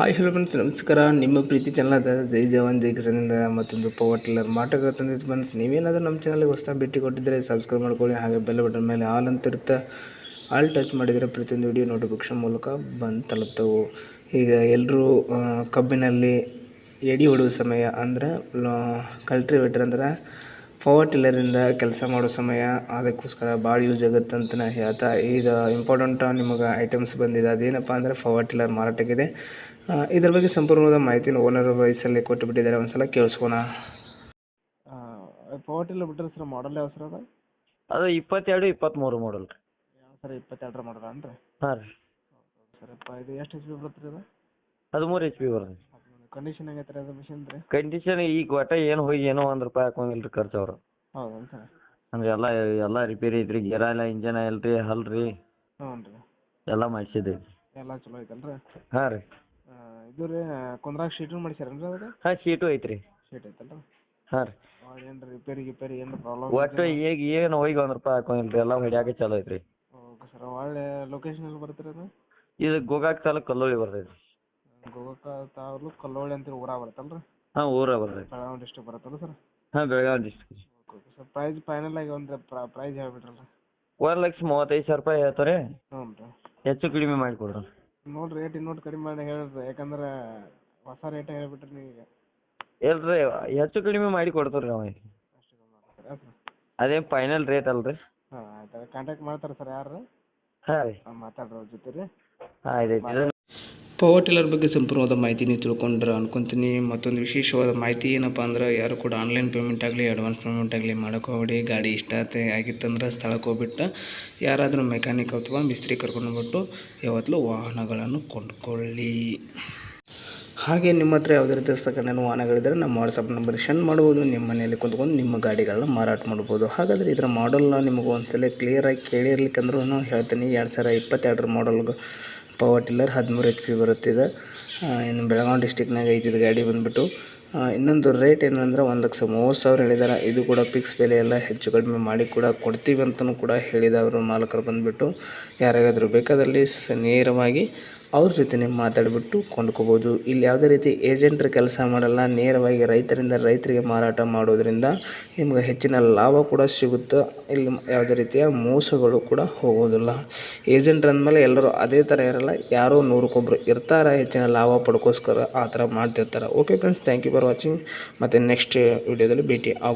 Hi hello friends ನಮಸ್ಕಾರ. ನಿಮ್ಮ ಪ್ರೀತಿ channel ಜೈ ಜವಾನ್, ಜೈ ಕಿಸನಿಂದ ಮತ್ತೊಂದು ಪವರ್ ಟಿಲ್ಲರ್ ಮಾಟಕ ತಂದಿದ್ದು ಫ್ರೆಂಡ್ಸ್ ನೀವೇನಾದರೂ ನಮ್ಮ ಚಾನಲ್ಗೆ ಹೊಸ ಭೇಟಿ ಕೊಟ್ಟಿದ್ದರೆ ಸಬ್ಸ್ಕ್ರೈಬ್ ಮಾಡ್ಕೊಳ್ಳಿ, ಹಾಗೆ ಬೆಲ್ ಬಟನ್ ಮೇಲೆ ಆಲ್ ಅಂತ ಇರುತ್ತೆ. ಆಲ್ ಟಚ್ ಮಾಡಿದರೆ ಪ್ರತಿಯೊಂದು ವಿಡಿಯೋ ನೋಟಿಫಿಕೇಷನ್ ಮೂಲಕ ಬಂದು ತಲುಪ್ತವು. ಈಗ ಎಲ್ಲರೂ ಕಬ್ಬಿನಲ್ಲಿ ಎಡಿ ಹೊಡುವ ಸಮಯ ಅಂದರೆ ಕಲ್ಟ್ರಿವೇಟರ್ ಅಂದ್ರೆ ಪವರ್ ಟಿಲ್ಲರಿಂದ ಕೆಲಸ ಮಾಡೋ ಸಮಯ. ಅದಕ್ಕೋಸ್ಕರ ಭಾಳ ಯೂಸ್ ಆಗುತ್ತೆ ಅಂತ ಹೇಳ್ತಾ. ಈಗ ಇಂಪಾರ್ಟೆಂಟ್ ನಿಮಗೆ ಐಟಮ್ಸ್ ಬಂದಿದೆ. ಅದೇನಪ್ಪ ಅಂದರೆ ಪವರ್ ಟಿಲ್ಲರ್ ಮಾರಾಟಕ್ಕಿದೆ. ಇದ್ರ ಬಗ್ಗೆ ಸಂಪೂರ್ಣವಾದ ಮಾಹಿತಿನ ಓನರ್ ವಯಸ್ಸಲ್ಲಿ ಕೊಟ್ಟು ಬಿಟ್ಟಿದ್ದಾರೆ ಒಂದ್ಸಲ ಕೇಳಿಸ್ಕೊಣ. ಪವರ್ ಟಿಲ್ಲರ್ ಬಿಟ್ಟರೆ ಸರ್ ಮಾಡಲ್ ಯಾವ ಸರ್ ಅದ? ಅದು ಇಪ್ಪತ್ತೆರಡು ಇಪ್ಪತ್ತ್ಮೂರು ಮಾಡಲ್ ರೀ. ಯಾವ ಸರ್ ಇಪ್ಪತ್ತೆರಡರ ಮಾಡಲ್ ಅಂದ್ರೆ ಹಾಂ ರೀ. ಸರ್ ಅಪ್ಪ ಇದು ಎಷ್ಟು ಎಚ್ ಪಿ ಬರುತ್ತೆ ರೀ ಅದು ಹದಿಮೂರು ಎಚ್ ಪಿ ಬರ್ತದೆ ಕಂಡೀಷನ್ ಆಗೈತೆ ರೀ ಅದು ಮಿಷನ್ ರೀ ಕಂಡೀಷನ್ ಈಗ ಒಟ್ಟ ಏನು ಹೋಗಿ ಏನೋ ಒಂದು ರೂಪಾಯಿ ಹಾಕೋಂಗಿಲ್ಲ ರೀ ಖರ್ಚು ಅವ್ರು. ಹೌದಾ ಸರ್ ಅಂದ್ರೆ ಎಲ್ಲ ಎಲ್ಲ ರಿಪೇರಿ ಐತ್ರಿ ಗೇರ ಎಲ್ಲ ಇಂಜನ್ ಆಯಿಲ್ ರೀ ಹಲ್ ರೀ. ಹ್ಞೂ ರೀ ಎಲ್ಲ ಮಾಡಿಸಿದ್ದೀವಿ. ಎಲ್ಲ ಚಲೋ ಐತಲ್ರಿ? ಹಾಂ ರೀ. ಇದು ರೀ ಕುಂದ್ರಾಗ ಶೀಟು ಮಾಡ್ಸ್ಯಾರೇನ್ರಿ ಅದಕ್ಕೆ? ಹಾಂ ಶೀಟು ಐತ್ರಿ. ಶೀಟ್ ಐತಲ್ರಿ? ಹಾಂ ರೀ. ಭಾಳ ಏನು ರಿಪೇರಿ ಗಿಪೇರಿ ಏನು ಪ್ರಾಬ್ಲಮ್ ಒಟ್ಟು ಈಗ ಏನು ಹೋಗಿ ಒಂದು ರೂಪಾಯಿ ಹಾಕೋಂಗಿಲ್ಲ ರೀ ಎಲ್ಲ ಹೊಡ್ಯಾಕೆ ಚಲೋ ಐತ್ರಿ. ಓಕೆ ಸರ್ ಒಳ್ಳೆ ಲೊಕೇಶನ್ ಎಲ್ಲಿ ಬರುತ್ತೆ ಅದು? ಇದು ಗೋಗಾಕ್ ತಾಲೂಕು ಕಲ್ಲೋಳಿ ಬರ್ತೈತಿ ಗೋವಾಕ ತಾಲೂಕು ಕಲ್ಲೋಳಿ ಅಂತ ಊರಾಗ ಬರುತ್ತಲ್ರಿ? ಹಾಂ ಊರ ಬರ್ತೈತಿ ಬೆಳಗಾವಿ ಡಿಸ್ಟ್ರಿಕ್ಟ್ ಬರುತ್ತಲ್ಲ ಸರ್? ಹಾಂ Belagavi okay okay sir price final ಆಗಿ ಒಂದು ಪ್ರೈಸ್ ಹೇಳ್ಬಿಟ್ರಲ್ಲ ಒಂದು ಲಕ್ಷ ಮೂವತ್ತೈದು ಸಾವಿರ ರೂಪಾಯಿ ಹೇಳ್ತಾರೆ ಹ್ಞೂ ರೀ ಹೆಚ್ಚು ಕಡಿಮೆ ಮಾಡಿ ಮಾಡಿಕೊಡ್ರಿ. ನೋಡ್ರಿ ರೇಟ್ ಇನ್ನೊಟ್ಟು ಕಡಿಮೆ ಮಾಡಿ ಹೇಳ್ರಿ ಯಾಕಂದ್ರೆ ಹೊಸ ರೇಟ್ ಹೇಳ್ಬಿಟ್ರಿ ನೀವು ಈಗ ಇಲ್ರಿ ಹೆಚ್ಚು ಕಡಿಮೆ ಮಾಡಿ ಕೊಡ್ತೀವಿ ರೀ ನಾವು ಅಷ್ಟು ಕಮ್ಮಿ ಮಾಡ್ತಾರೆ ಸರ್ ಅದೇನು ಫೈನಲ್ ರೇಟ್ ಅಲ್ರಿ. ಹಾಂ ಆಯ್ತು ಕಾಂಟ್ಯಾಕ್ಟ್ ಮಾಡ್ತಾರೆ ಸರ್ ಯಾರು ಹಾಂ ರೀ. ಮಾತಾಡ್ರಿ ಅವ್ರ ಜೊತೆ ರೀ. ಆಯ್ತು ಆಯ್ತು. ಪವರ್ ಟಿಲ್ಲರ್ ಬಗ್ಗೆ ಸಂಪೂರ್ಣವಾದ ಮಾಹಿತಿ ನೀವು ತಿಳ್ಕೊಂಡ್ರೆ ಅನ್ಕೊಂತೀನಿ. ಮತ್ತೊಂದು ವಿಶೇಷವಾದ ಮಾಹಿತಿ ಏನಪ್ಪ ಅಂದ್ರೆ, ಯಾರು ಕೂಡ ಆನ್ಲೈನ್ ಪೇಮೆಂಟ್ ಆಗಲಿ ಅಡ್ವಾನ್ಸ್ ಪೇಮೆಂಟ್ ಆಗಲಿ ಹೋಗಬೇಡಿ. ಗಾಡಿ ಇಷ್ಟ ಆಗಿತ್ತಂದ್ರೆ ಸ್ಥಳಕ್ಕೆ ಹೋಗ್ಬಿಟ್ಟು ಯಾರಾದರೂ ಮೆಕ್ಯಾನಿಕ್ ಅಥವಾ ಮಿಸ್ತ್ರಿ ಕರ್ಕೊಂಡ್ಬಿಟ್ಟು ಯಾವತ್ತಲೂ ವಾಹನಗಳನ್ನು ಕೊಂಡ್ಕೊಳ್ಳಿ. ಹಾಗೆ ನಿಮ್ಮ ಹತ್ರ ಯಾವುದೇ ರೀತಿಯ ಸೆಕೆಂಡ್ ವಾಹನಗಳಿದ್ದರೆ ನಮ್ಮ ವಾಟ್ಸಪ್ ನಂಬರ್ ಸೆಂಡ್ ಮಾಡ್ಬೋದು. ನಿಮ್ಮ ಮನೆಯಲ್ಲಿ ಕುಂತ್ಕೊಂಡು ನಿಮ್ಮ ಗಾಡಿಗಳನ್ನ ಮಾರಾಟ ಮಾಡ್ಬೋದು. ಹಾಗಾದರೆ ಇದರ ಮಾಡಲ್ನ ನಿಮಗೆ ಒಂದ್ಸಲ ಕ್ಲಿಯರಾಗಿ ಕೇಳಿರ್ಲಿಕ್ಕಂದ್ರೂ ಹೇಳ್ತೀನಿ. ಎರಡು ಸಾವಿರ ಇಪ್ಪತ್ತೆರಡರ ಮಾಡಲ್ಗೆ ಪವರ್ ಟಿಲ್ಲರ್ ಹದಿಮೂರು ಎಚ್ ಪಿ ಬರುತ್ತಿದೆ. ಇನ್ನು ಬೆಳಗಾವಿ ಡಿಸ್ಟಿಕ್ನಾಗ ಐತಿದು ಗಾಡಿ ಬಂದುಬಿಟ್ಟು ಇನ್ನೊಂದು ರೇಟ್ ಏನಂದ್ರೆ ಒಂದು ಲಕ್ಷ ಮೂವತ್ತು ಸಾವಿರ ಹೇಳಿದಾರೆ. ಇದು ಕೂಡ ಫಿಕ್ಸ್ ಬೆಲೆ ಎಲ್ಲ ಹೆಚ್ಚು ಕಡಿಮೆ ಮಾಡಿ ಕೂಡ ಕೊಡ್ತೀವಿ ಅಂತಲೂ ಕೂಡ ಹೇಳಿದವರು ಮಾಲಕರು ಬಂದುಬಿಟ್ಟು. ಯಾರಿಗಾದರೂ ಬೇಕಾದಲ್ಲಿ ನೇರವಾಗಿ ಅವ್ರ ಜೊತೆ ಮಾತಾಡಿಬಿಟ್ಟು ಕೊಂಡ್ಕೋಬೋದು. ಇಲ್ಲಿ ಯಾವುದೇ ರೀತಿ ಏಜೆಂಟ್ರ ಕೆಲಸ ಮಾಡಲ್ಲ, ನೇರವಾಗಿ ರೈತರಿಂದ ರೈತರಿಗೆ ಮಾರಾಟ ಮಾಡೋದರಿಂದ ನಿಮ್ಗೆ ಹೆಚ್ಚಿನ ಲಾಭ ಕೂಡ ಸಿಗುತ್ತೆ. ಇಲ್ಲಿ ಯಾವುದೇ ರೀತಿಯ ಮೋಸಗಳು ಕೂಡ ಹೋಗೋದಿಲ್ಲ. ಏಜೆಂಟ್ರ್ ಅಂದಮೇಲೆ ಎಲ್ಲರೂ ಅದೇ ಥರ ಇರಲ್ಲ. ಯಾರೋ ನೂರಕ್ಕೊಬ್ರು ಇರ್ತಾರೆ, ಹೆಚ್ಚಿನ ಲಾಭ ಪಡ್ಕೋಸ್ಕರ ಆ ಥರ ಮಾಡ್ತಿರ್ತಾರೆ. Okay friends thank you for watching ಮತ್ತು ನೆಕ್ಸ್ಟ್ ವಿಡಿಯೋದಲ್ಲಿ ಭೇಟಿ ಆಗ